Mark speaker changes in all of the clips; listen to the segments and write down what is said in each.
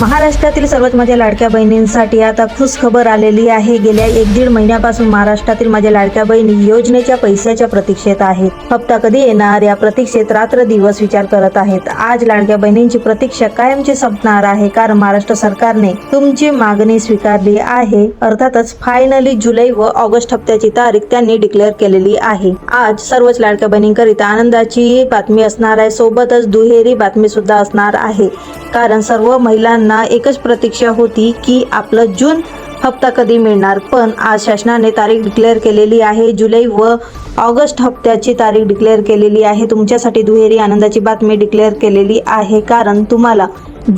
Speaker 1: महाराष्ट्रातील सर्वच माझ्या लाडक्या बहिणींसाठी आता खुश खबर आलेली आहे. गेल्या एक दीड महिन्यापासून महाराष्ट्रातील माझ्या लाडक्या बहिणी योजनेच्या पैशाच्या प्रतीक्षेत आहेत. हप्ता कधी येणार? या प्रतीक्षेत रात्र दिवस विचार करत आहेत. आज लाडक्या बहिणींची प्रतीक्षा कायमची संपणार आहे. कारण महाराष्ट्र सरकारने तुमची मागणी स्वीकारली आहे. अर्थातच फायनली जुलै व ऑगस्ट हप्त्याची तारीख त्यांनी डिक्लेअर केलेली आहे. आज सर्वच लाडक्या बहिणींकरिता आनंदाची बातमी असणार आहे. सोबतच दुहेरी बातमी सुद्धा असणार आहे. कारण सर्व महिलांना एकच प्रतीक्षा होती की आपलं जून हप्ता कधी मिळणार. पण आज शासनाने तारीख डिक्लेअर केलेली आहे. जुलै व ऑगस्ट हप्त्याची तारीख डिक्लेअर केलेली आहे. तुमच्यासाठी दुहेरी आनंदाची बातमी डिक्लेअर केलेली आहे. कारण तुम्हाला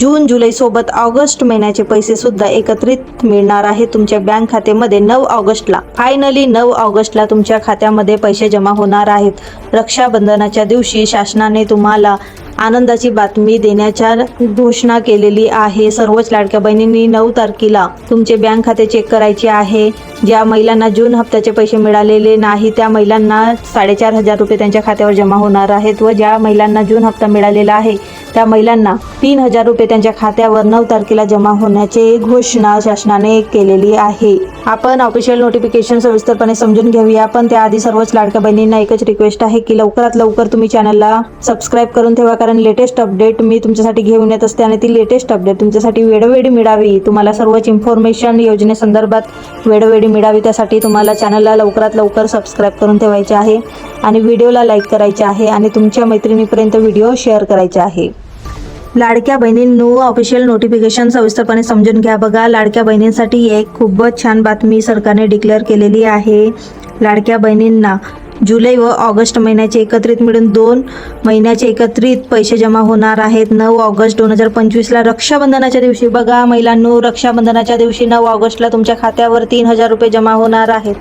Speaker 1: जून जुलै सोबत ऑगस्ट महिन्याचे पैसे सुद्धा एकत्रित मिळणार आहे. तुमच्या बँक खात्यामध्ये नऊ ऑगस्टला फायनली नऊ ऑगस्टला तुमच्या खात्यामध्ये पैसे जमा होणार आहेत. रक्षाबंधनाच्या दिवशी शासनाने तुम्हाला आनंदाची बातमी देण्याच्या घोषणा केलेली आहे. सर्वच लाडक्या बहिणींनी नऊ तारखेला तुमचे बँक खाते चेक करायचे आहे. ज्या महिलांना जून हप्त्याचे पैसे मिळालेले नाही त्या महिलांना साडेचार हजार रुपये त्यांच्या खात्यावर जमा होणार आहेत व ज्या महिलांना जून हप्ता मिळालेला आहे त्या महिलांना तीन हजार रुपये त्यांच्या खात्यावर नऊ तारखेला जमा होण्याची घोषणा शासनाने केलेली आहे. आपण ऑफिशियल नोटिफिकेशन सविस्तरपणे समजून घेऊया पण त्याआधी सर्वच लाडक्या बहिणींना एकच रिक्वेस्ट आहे की लवकरात लवकर तुम्ही चॅनलला सबस्क्राईब करून ठेवा कारण लेटेस्ट अपडेट मी तुमच्यासाठी घेऊन येत असते आणि ती लेटेस्ट अपडेट तुमच्यासाठी वेळोवेळी मिळावी. तुम्हाला सर्वच इन्फॉर्मेशन योजनेसंदर्भात वेळोवेळी मिळावी त्यासाठी तुम्हाला चॅनलला लवकरात लवकर सबस्क्राईब करून ठेवायचे आहे आणि व्हिडिओला लाईक करायचे आहे आणि तुमच्या मैत्रिणीपर्यंत व्हिडिओ शेअर करायचे आहे. लाडक्या बहिणींनो ऑफिशियल नोटिफिकेशन सविस्तरपणे समजून घ्या. बघा लाडक्या बहिणींसाठी एक खूपच छान बातमी सरकारने डिक्लेअर केलेली आहे. लाडक्या बहिणींना जुलै व ऑगस्ट महिन्याचे एकत्रित मिळून दोन महिन्याचे एकत्रित पैसे जमा होणार आहेत. नऊ ऑगस्ट दोन हजार पंचवीसला रक्षाबंधनाच्या दिवशी बघा महिलांनो रक्षाबंधनाच्या दिवशी नऊ ऑगस्टला तुमच्या खात्यावर तीन हजार रुपये जमा होणार आहेत.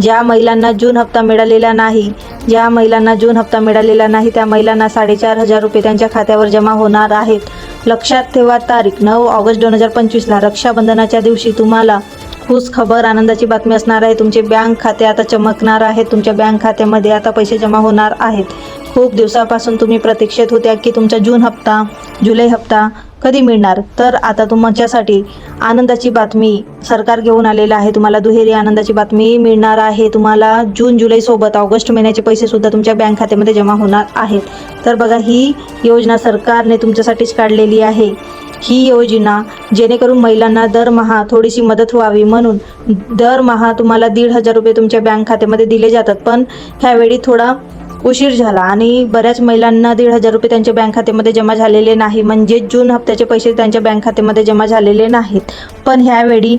Speaker 1: ज्या महिलांना जून हप्ता मिळालेला नाही ज्या महिलांना जून हप्ता मिळालेला नाही त्या महिलांना साडेचार हजार रुपये त्यांच्या खात्यावर जमा होणार आहेत. लक्षात ठेवा तारीख नऊ ऑगस्ट दोन हजार पंचवीसला रक्षाबंधनाच्या दिवशी तुम्हाला खुश खबर आनंदाची बातमी असणार आहे. तुमचे बँक खाते आता चमकणार आहे तुमच्या बँक खात्यामध्ये आता पैसे जमा होणार आहेत. खूप दिवसापासून तुम्ही प्रतीक्षेत होत्या की तुमचा जून हप्ता जुलै हप्ता कधी मिळणार? तर आता तुमच्यासाठी आनंदाची बातमी सरकार घेऊन आलेलं आहे. तुम्हाला दुहेरी आनंदाची बातमी मिळणार आहे. तुम्हाला जून जुलै सोबत ऑगस्ट महिन्याचे पैसे सुद्धा तुमच्या बँक खात्यामध्ये जमा होणार आहेत. तर बघा ही योजना सरकारने तुमच्यासाठीच काढलेली आहे. ही योजना जेणेकरून महिलांना दरमहा थोडीशी मदत व्हावी म्हणून दरमहा तुम्हाला दीड हजार रुपये तुमच्या बँक खात्यामध्ये दिले जातात. पण ह्यावेळी थोडा उशीर झाला आणि बऱ्याच महिलांना दीड हजार रुपये त्यांच्या बँक खात्यामध्ये जमा झालेले नाही. म्हणजे जून हप्त्याचे पैसे त्यांच्या बँक खात्यामध्ये जमा झालेले नाहीत. पण ह्यावेळी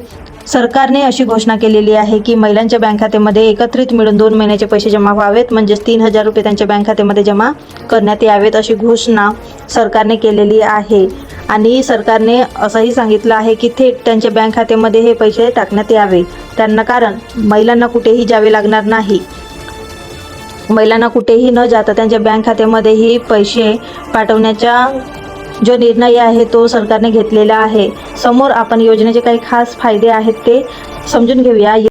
Speaker 1: सरकारने अशी घोषणा केलेली आहे की महिलांच्या बँक खात्यामध्ये एकत्रित मिळून दोन महिन्याचे पैसे जमा व्हावेत. म्हणजेच तीन हजार रुपये त्यांच्या बँक खात्यामध्ये जमा करण्यात यावेत अशी घोषणा सरकारने केलेली आहे. आणि सरकारने असंही सांगितलं आहे की थेट त्यांच्या बँक खात्यामध्ये हे पैसे टाकण्यात यावे. त्यांना कारण महिलांना कुठेही जावे लागणार नाही. महिलांना कुठेही न जाता त्यांच्या बँक खात्यामध्येही पैसे पाठवण्याच्या जो निर्णय आहे तो सरकारने घेतलेला आहे. समोर आपण योजनेचे काही खास फायदे आहेत ते समजून घेऊया.